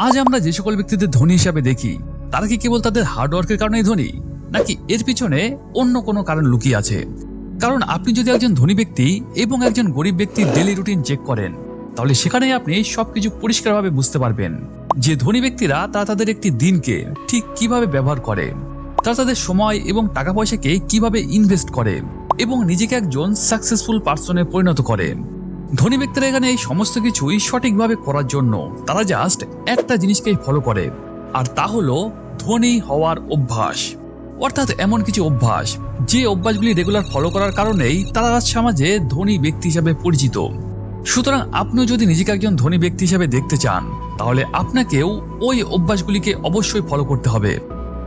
আজ আমরা যে সকল ব্যক্তিদের ধনী হিসাবে দেখি, তারা কি কেবল তাদের হার্ডওয়ার্কের কারণেই ধনী, নাকি এর পিছনে অন্য কোনো কারণ লুকিয়ে আছে? কারণ আপনি যদি একজন ধনী ব্যক্তি এবং একজন গরিব ব্যক্তির ডেলি রুটিন চেক করেন, তাহলে সেখানেই আপনি সবকিছু পরিষ্কারভাবে বুঝতে পারবেন যে ধনী ব্যক্তিরা, তারা তাদের একটি দিনকে ঠিক কীভাবে ব্যবহার করে, তারা তাদের সময় এবং টাকা পয়সাকে কীভাবে ইনভেস্ট করে এবং নিজেকে একজন সাকসেসফুল পার্সনে পরিণত করে। ধনী ব্যক্তিরা এখানে এই সমস্ত কিছুই সঠিকভাবে করার জন্য। তারা জাস্ট একটা জিনিসকেই ফলো করে, আর তা হলো ধনী হওয়ার অভ্যাস। অর্থাৎ এমন কিছু অভ্যাস, যে অভ্যাসগুলি রেগুলার ফলো করার কারণেই তারা সমাজে ধনী ব্যক্তি হিসাবে পরিচিত। সুতরাং আপনিও যদি নিজেকে একজন ধনী ব্যক্তি হিসাবে দেখতে চান, তাহলে আপনাকেও ওই অভ্যাসগুলিকে অবশ্যই ফলো করতে হবে।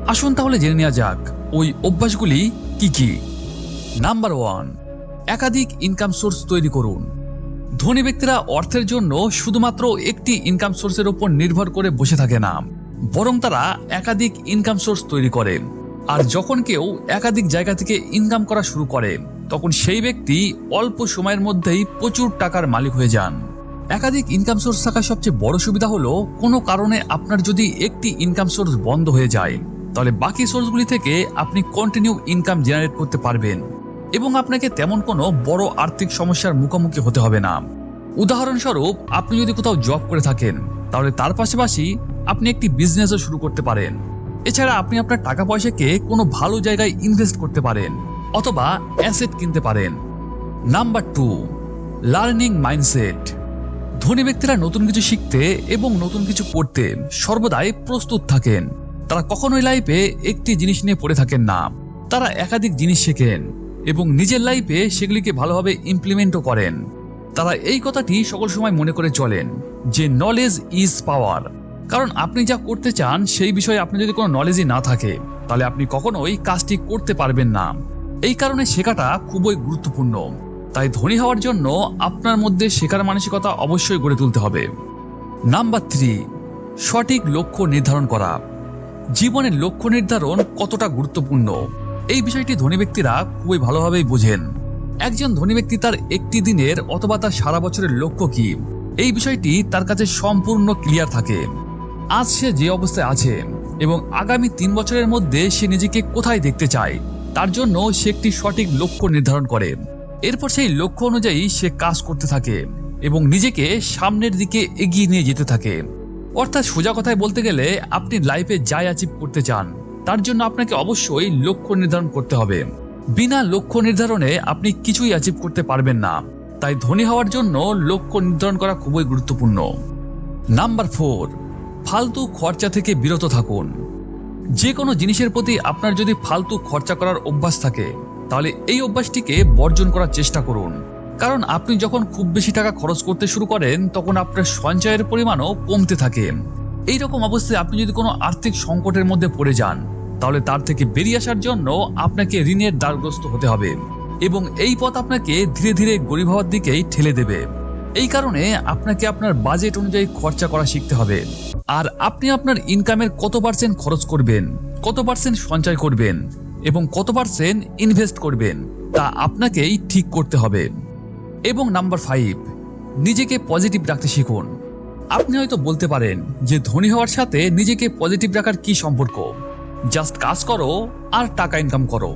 আসুন তাহলে জেনে নেওয়া যাক, ওই অভ্যাসগুলি কি কি? নাম্বার ওয়ান একাধিক ইনকাম সোর্স তৈরি করুন। ধনী ব্যক্তিরা অর্থের জন্য শুধুমাত্র একটি ইনকাম সোর্সের উপর নির্ভর করে বসে থাকে না, বরং তারা একাধিক ইনকাম সোর্স তৈরি করে। আর যখন কেউ একাধিক জায়গা থেকে ইনকাম করা শুরু করে, তখন সেই ব্যক্তি অল্প সময়ের মধ্যেই প্রচুর টাকার মালিক হয়ে যান। একাধিক ইনকাম সোর্স থাকার সবচেয়ে বড় সুবিধা হলো, কোনো কারণে আপনার যদি একটি ইনকাম সোর্স বন্ধ হয়ে যায়, তাহলে বাকি সোর্সগুলি থেকে আপনি কন্টিনিউ ইনকাম জেনারেট করতে পারবেন। এবং আপনাকে তেমন কোনো বড় আর্থিক সমস্যার মুখোমুখি হতে হবে না। উদাহরণস্বরূপ, আপনি যদি কোথাও জব করে থাকেন, তাহলে তার পাশাপাশি আপনি একটি বিজনেসও শুরু করতে পারেন। এছাড়া আপনি আপনার টাকা পয়সাকে কোনো ভালো জায়গায় ইনভেস্ট করতে পারেন, অথবা অ্যাসেট কিনতে পারেন। নাম্বার টু লার্নিং মাইন্ডসেট ধনী ব্যক্তিরা নতুন কিছু শিখতে এবং নতুন কিছু করতে সর্বদাই প্রস্তুত থাকেন। তারা কখনোই লাইফে একটি জিনিস নিয়ে পড়ে থাকেন না। তারা একাধিক জিনিস শেখেন। এবং নিজের লাইফে সেগুলিকে ভালোভাবে ইমপ্লিমেন্টও করেন। তারা এই কথাটি সকল সময় মনে করে চলেন যে নলেজ ইজ পাওয়ার কারণ আপনি যা করতে চান, সেই বিষয়ে আপনি যদি কোনো নলেজই না থাকে, তাহলে আপনি কখনোই কাজটি করতে পারবেন না। এই কারণে শেখাটা খুবই গুরুত্বপূর্ণ। তাই ধনী হওয়ার জন্য আপনার মধ্যে শেখার মানসিকতা অবশ্যই গড়ে তুলতে হবে। নাম্বার থ্রি সঠিক লক্ষ্য নির্ধারণ করা। জীবনের লক্ষ্য নির্ধারণ কতটা গুরুত্বপূর্ণ? এই বিষয়টি ধনী ব্যক্তিরা খুবই ভালোভাবেই বোঝেন। একজন ধনী ব্যক্তি তার একটি দিনের অথবা তার সারা বছরের লক্ষ্য কি? এই বিষয়টি তার কাছে সম্পূর্ণ ক্লিয়ার থাকে। আজ সে যে অবস্থায় আছে এবং আগামী তিন বছরের মধ্যে সে নিজেকে কোথায় দেখতে চায়, তার জন্য সে একটি সঠিক লক্ষ্য নির্ধারণ করে। এরপর সেই লক্ষ্য অনুযায়ী সে কাজ করতে থাকে এবং নিজেকে সামনের দিকে এগিয়ে নিয়ে যেতে থাকে। অর্থাৎ সোজা কথায় বলতে গেলে আপনি লাইফে যাই অ্যাচিভ করতে চান তার জন্য আপনাকে অবশ্যই লক্ষ্য নির্ধারণ করতে হবে। বিনা লক্ষ্য নির্ধারণে আপনি কিছুই অ্যাচিভ করতে পারবেন না। তাই ধনী হওয়ার জন্য লক্ষ্য নির্ধারণ করা খুবই গুরুত্বপূর্ণ। নাম্বার ফোর, ফালতু খরচা থেকে বিরত থাকুন। যে কোনো জিনিসের প্রতি আপনার যদি ফালতু খরচা করার অভ্যাস থাকে, তাহলে এই অভ্যাসটিকে বর্জন করার চেষ্টা করুন। কারণ আপনি যখন খুব বেশি টাকা খরচ করতে শুরু করেন, তখন আপনার সঞ্চয়ের পরিমাণও কমতে থাকে। এই রকম অবস্থায় আপনি যদি কোনো আর্থিক সংকটের মধ্যে পড়ে যান, তাহলে তার থেকে বেরিয়ে আসার জন্য আপনাকে ঋণের দ্বারগ্রস্ত হতে হবে এবং এই পথ আপনাকে ধীরে ধীরে গরিব হওয়ার দিকেই ঠেলে দেবে। এই কারণে আপনাকে আপনার বাজেট অনুযায়ী খরচা করা শিখতে হবে। আর আপনি আপনার ইনকামের কত পার্সেন্ট খরচ করবেন, কত পার্সেন্ট সঞ্চয় করবেন এবং কত পার্সেন্ট ইনভেস্ট করবেন, তা আপনাকেই ঠিক করতে হবে। এবং নাম্বার ফাইভ নিজেকে পজিটিভ রাখতে শিখুন। আপনি হয়তো বলতে পারেন যে ধনী হওয়ার সাথে নিজেকে পজিটিভ রাখার কি সম্পর্ক? জাস্ট কাজ করো আর টাকা ইনকাম করো।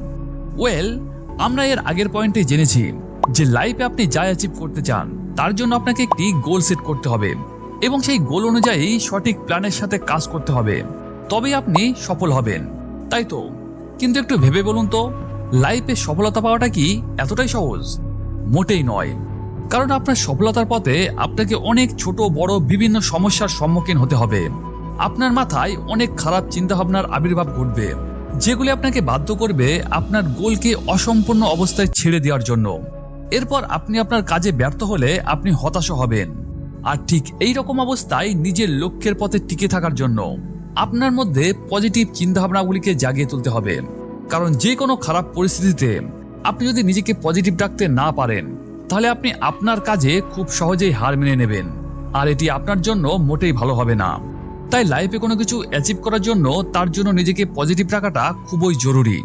ওয়েল আমরা এর আগের পয়েন্টে জেনেছি যে লাইফে আপনি যা অ্যাচিভ করতে চান, তার জন্য আপনাকে একটি গোল সেট করতে হবে এবং সেই গোল অনুযায়ী সঠিক প্ল্যানের সাথে কাজ করতে হবে। তবেই আপনি সফল হবেন। তাই তো? কিন্তু একটু ভেবে বলুন তো লাইফে সফলতা পাওয়াটা কি এতটাই সহজ? মোটেই নয়। কারণ আপনার সফলতার পথে আপনাকে অনেক ছোট, বড়, বিভিন্ন সমস্যার সম্মুখীন হতে হবে। আপনার মাথায় অনেক খারাপ চিন্তাভাবনার আবির্ভাব ঘটবে, যেগুলি আপনাকে বাধ্য করবে আপনার গোলকে অসম্পূর্ণ অবস্থায় ছেড়ে দেওয়ার জন্য। এরপর আপনি আপনার কাজে ব্যর্থ হলে আপনি হতাশ হবেন। আর ঠিক এই রকম অবস্থায় নিজের লক্ষ্যের পথে টিকে থাকার জন্য আপনার মধ্যে পজিটিভ চিন্তাভাবনাগুলিকে জাগিয়ে তুলতে হবে। কারণ যে কোনো খারাপ পরিস্থিতিতে আপনি যদি নিজেকে পজিটিভ রাখতে না পারেন তাহলে আপনি আপনার কাজে খুব সহজেই হার মেনে নেবেন। আর এটি আপনার জন্য মোটেই ভালো হবে না। তাই লাইফে কোনো কিছু অ্যাচিভ করার জন্য তার জন্য নিজেকে পজিটিভ রাখাটা খুবই জরুরি।